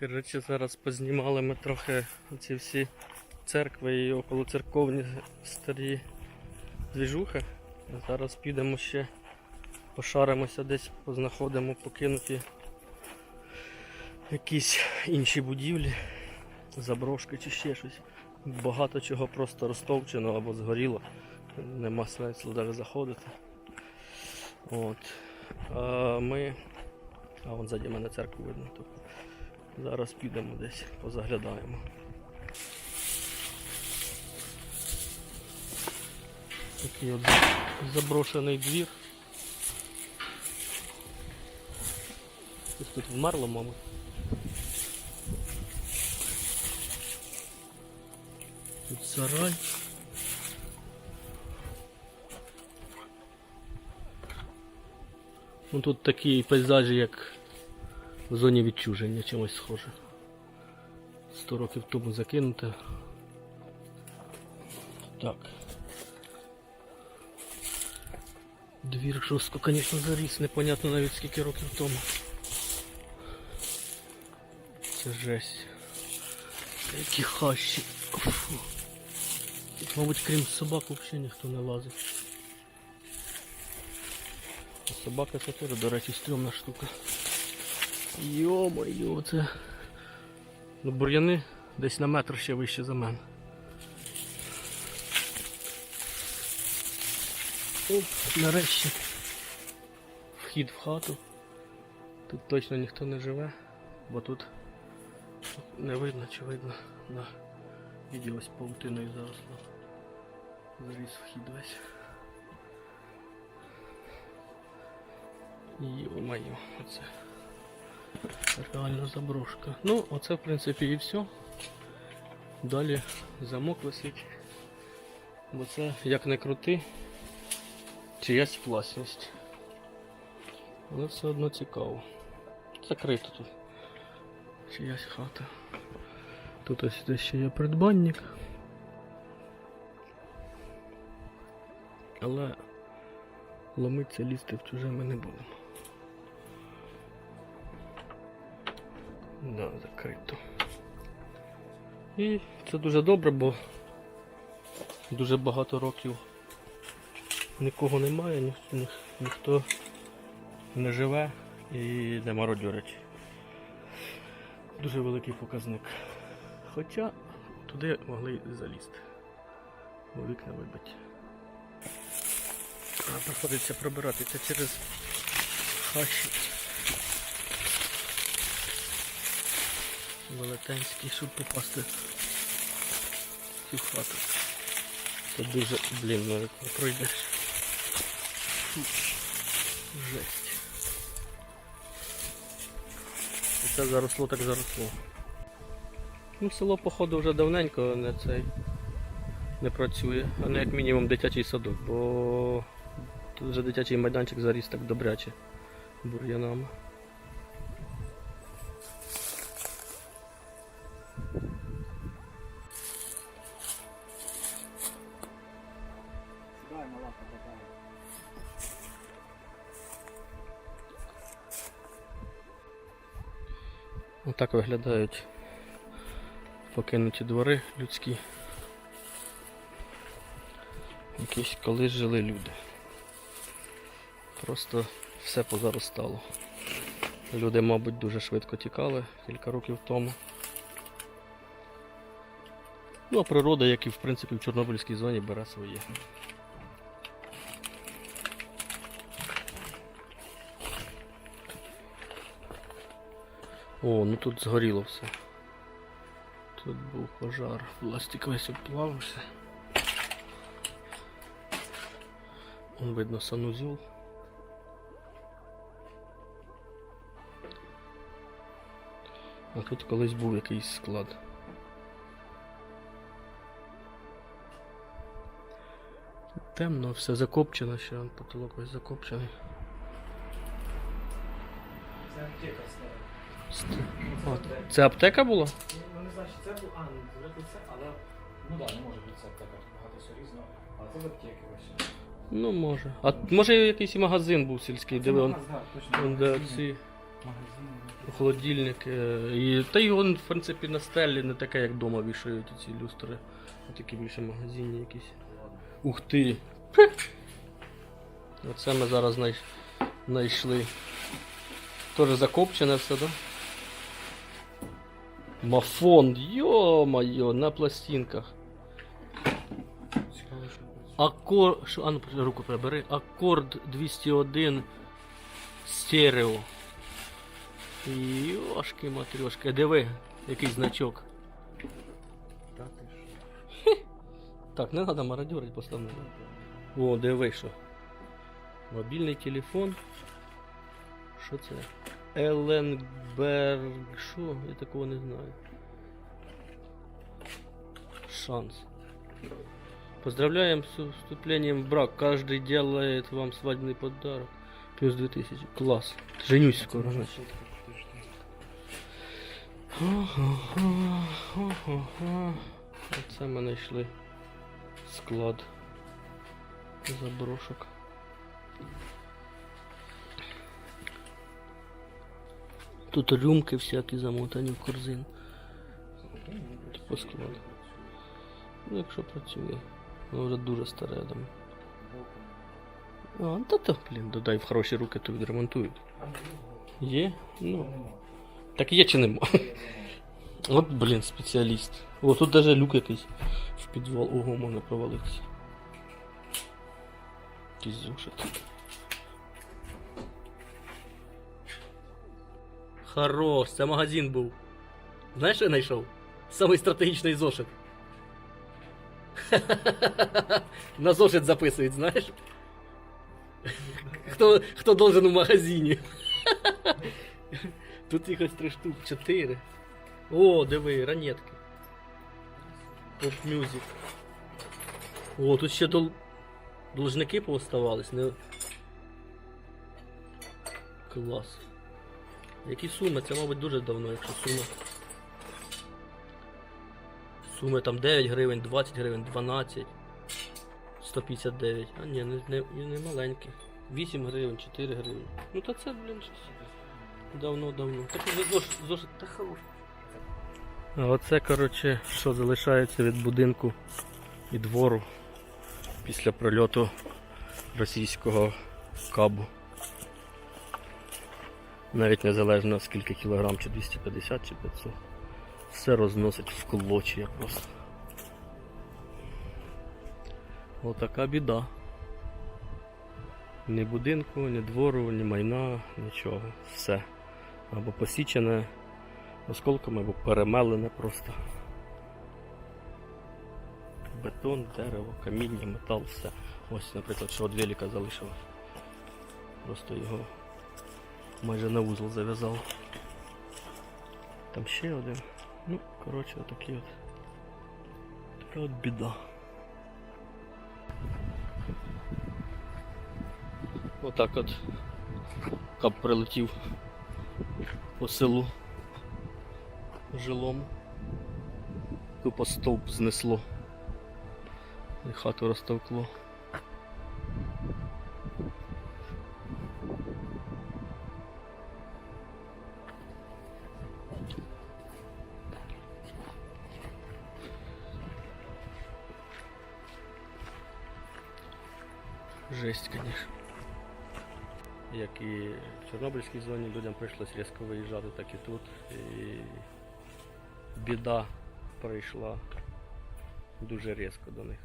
Коротше, зараз познімали ми трохи ці всі церкви і околоцерковні старі двіжухи. Зараз підемо ще пошаримося десь, познаходимо покинуті якісь інші будівлі, заброшки чи ще щось. Багато чого просто розтовчено або згоріло. Нема сенсу навіть заходити. От. А ми. А вон ззаді мене церкву видно. Тут. Зараз підемо десь, позаглядаємо. Такий от заброшений двір. Хтось тут вмерло, мабуть. Тут сарай. Ну тут такі пейзажі, як в зоні відчуження чимось схоже. Сто років тому закинуте. Так. Двір жорстко, звісно, заріс, непонятно навіть скільки років тому. Це жесть. Які хащі. Фу. Мабуть, крім собак взагалі ніхто не лазить. А Собака це теж, до речі, стрьомна штука. Йо-моє, це. Ну, бур'яни десь на метр ще вище за мене. Оп, нарешті. Вхід в хату. Тут точно ніхто не живе, бо тут не видно чи видно. Да. Відділ ось паутиною заросло. Заріс вхід весь. Йо-моє, оце. Реально заброшка. Ну, оце в принципі і все. Далі замок висить. Бо це як не крути, чиясь власність. Але все одно цікаво. Закрито тут. Чиясь хата. Тут ось десь ще є придбанник. Але ломиться лізти в чуже ми не будемо. Да, закрито. І це дуже добре, бо дуже багато років нікого немає, ніх, ніх, ніхто не живе і не мародьорить. Дуже великий показник. Хоча туди могли залізти. Бо вікна вибиті. А приходиться пробиратися через хащі. Велетенський, щоб попасти в цю хату. Це дуже, блін, ну не пройдеш. Жесть. І це заросло так заросло. Ну, село, походу, вже давненько не цей не працює, а не як мінімум дитячий садок, бо тут вже дитячий майданчик заріс так добряче бур'янами. Отак виглядають покинуті двори людські. Якісь колись жили люди. Просто все позаростало. Люди, мабуть, дуже швидко тікали кілька років тому. Ну, а природа, як і в принципі в Чорнобильській зоні, бере своє. О, ну тут згоріло все. Тут був пожар. Пластик весь обплавився. Вон видно санузел. А тут колись був якийсь склад. Темно, все закопчено, ще потолок весь закопчений. Це аптека стара. От. Це аптека була? Ну не знаю, чи це був. А, ну вже тут це, але. Ну так, не може бути це аптека, тут багато всього різного. Але це з аптеки ось. Ну може. А може якийсь і магазин був сільський, де он, магаз, да, точно. он де магазин. ці Магазин. холодильник. е, І, та й він, в принципі, на стелі не таке, як вдома вішають ці люстри. Такі більше магазинні якісь. Ух ти! Оце ми зараз знай... знайшли. Тоже закопчене все, да? Мафон, йо-моє, на пластинках. Що, а ну руку прибери. Акорд 201 стерео. Йошки матрьошки. Диви, який значок. Та ти що? Так, не треба мародерить поставити. О, диви що. Мобільний телефон. Що це? Еленберг. Що? Я такого не знаю. Шанс. Поздравляем с вступлением в брак. Каждый делает вам свадебный подарок. Плюс 2000. Класс. Женюсь скоро, значит. Оце ми знайшли склад заброшок. Тут рюмки всякі замотані в корзин. По складу. Ну, якщо працює. Воно вже дуже старе там. А, та то, блін, додай в хороші руки, то відремонтують. Є? Ну. Так є чи нема? От, блін, спеціаліст. О, тут даже люк якийсь в підвал. Ого, можна провалитися. Якийсь зошит. Хорош, це магазин був. Знаєш, що я знайшов? Самий стратегічний зошит. На зошит записують, знаєш? Хто, хто должен у магазині? Тут їх ось три штуки, чотири. О, диви, ранетки. Поп мюзик. О, тут ще дол... должники пооставались, не. Клас. Які суми? Це, мабуть, дуже давно, якщо суми. Суми там 9 гривень, 20 гривень, 12, 159. А ні, не, не, не маленькі. 8 гривень, 4 гривень. Ну та це, блін. Давно-давно. Так зошит, зошит та хорош. А оце, коротше, що залишається від будинку і двору після прольоту російського кабу. Навіть незалежно скільки кілограм, чи 250, чи 500. Все розносить в клочья просто. Отака біда. Ні будинку, ні двору, ні майна, нічого. Все. Або посічене осколками, або перемелене просто. Бетон, дерево, каміння, метал, все. Ось, наприклад, що от велика залишила. Просто його майже на вузол зав'язав. Там ще один. Ну, коротше, отакі от. Така от біда. Отак от кап прилетів по селу жилому. Тупо стовп знесло. І хату розтовкло. Жесть, конечно. Як і в Чорнобильській зоні людям прийшлось різко виїжджати, так і тут. І біда прийшла дуже різко до них.